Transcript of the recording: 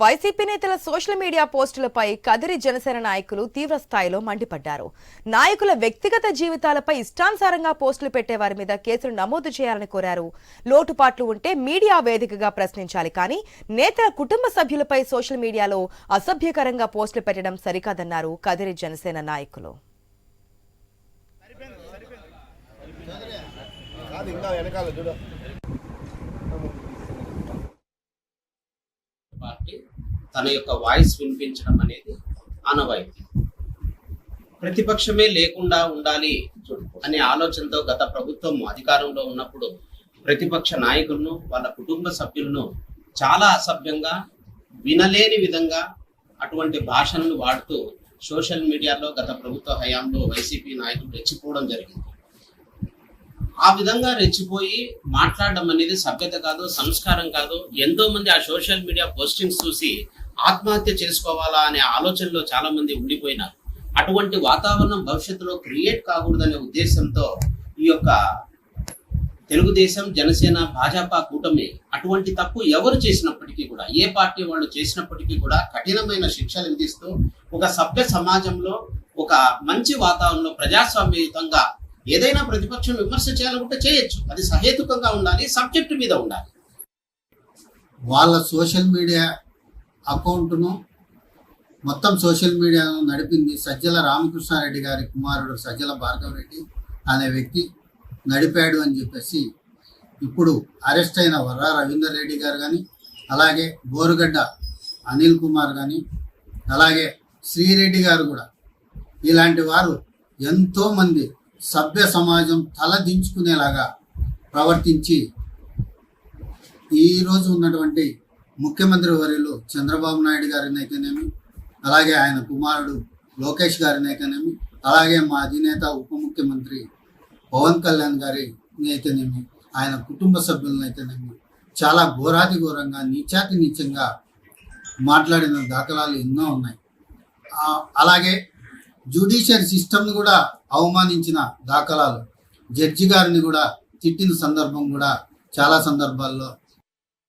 YCP నేతల social media పోస్టులపై కదిరి జనసేన నాయకులు తీవ్ర స్థాయిలో మండిపడ్డారు. నాయకుల వ్యక్తిగత జీవితాలపై ఇష్టానుసారంగా పోస్టులు పెట్టే వారి మీద కేసులు నమోదు చేయాలని కోరారు. లోటుపాట్లు ఉంటే మీడియా వేదికగా ప్రశ్నించాలి కానీ నేతల కుటుంబ సభ్యులపై సోషల్ మీడియాలో అసభ్యకరంగా పోస్టులు పెట్టడం సరికాదన్నారు కదిరి జనసేన నాయకులు. ఇంకా వెనకాల చూడు. కాబట్టి తన యొక్క వాయిస్ వినిపించడం అనేది ఆనవాయితీ. ప్రతిపక్షమే లేకుండా ఉండాలి అనే ఆలోచనతో గత ప్రభుత్వం అధికారంలో ఉన్నప్పుడు ప్రతిపక్ష నాయకులను వాళ్ళ కుటుంబ సభ్యులను చాలా అసభ్యంగా వినలేని విధంగా అటువంటి భాషలను వాడుతూ సోషల్ మీడియాలో గత ప్రభుత్వ హయాంలో వైసీపీ నాయకులు రెచ్చిపోవడం జరిగింది. ఆ విధంగా రెచ్చిపోయి మాట్లాడడం అనేది సభ్యత కాదు సంస్కారం కాదు. ఎంతో మంది ఆ సోషల్ మీడియా పోస్టింగ్స్ చూసి ఆత్మహత్య చేసుకోవాలా అనే ఆలోచనలో చాలా మంది ఉండిపోయినారు. అటువంటి వాతావరణం భవిష్యత్తులో క్రియేట్ కాకూడదనే ఉద్దేశంతో ఈ యొక్క తెలుగుదేశం జనసేన భాజపా కూటమి అటువంటి తప్పు ఎవరు చేసినప్పటికీ కూడా ఏ పార్టీ వాళ్ళు చేసినప్పటికీ కూడా కఠినమైన శిక్షలు విధిస్తూ ఒక సభ్య సమాజంలో ఒక మంచి వాతావరణంలో ప్రజాస్వామ్యయుతంగా ఏదైనా ప్రతిపక్షం విమర్శ చేయాలనుకుంటే చేయొచ్చు. అది సహేతుకంగా ఉండాలి సబ్జెక్ట్ మీద ఉండాలి. వాళ్ళ సోషల్ మీడియా అకౌంట్ను మొత్తం సోషల్ మీడియాను నడిపింది సజ్జల రామకృష్ణారెడ్డి గారి కుమారుడు సజ్జల భార్గవరెడ్డి అనే వ్యక్తి నడిపాడు అని చెప్పేసి ఇప్పుడు అరెస్ట్ అయిన వర్రా రవీందర్ రెడ్డి గారు కానీ అలాగే బోరుగడ్డ అనిల్ కుమార్ కానీ అలాగే శ్రీరెడ్డి గారు కూడా. ఇలాంటి వారు ఎంతోమంది సభ్య సమాజం తలదించుకునేలాగా ప్రవర్తించి ఈరోజు ఉన్నటువంటి ముఖ్యమంత్రి వర్యులు చంద్రబాబు నాయుడు గారిని అయితేనేమి అలాగే ఆయన కుమారుడు లోకేష్ గారిని అయితేనేమి అలాగే మా అధినేత ఉప ముఖ్యమంత్రి పవన్ కళ్యాణ్ గారిని అయితేనేమి ఆయన కుటుంబ సభ్యులను అయితేనేమి చాలా ఘోరాతి ఘోరంగా నీచాతి నీచంగా మాట్లాడిన దాఖలాలు ఎన్నో ఉన్నాయి. అలాగే జ్యుడిషియరీ సిస్టమ్ని కూడా అవమానించిన దాఖలాలు. జడ్జి గారిని కూడా తిట్టిన సందర్భం కూడా చాలా సందర్భాల్లో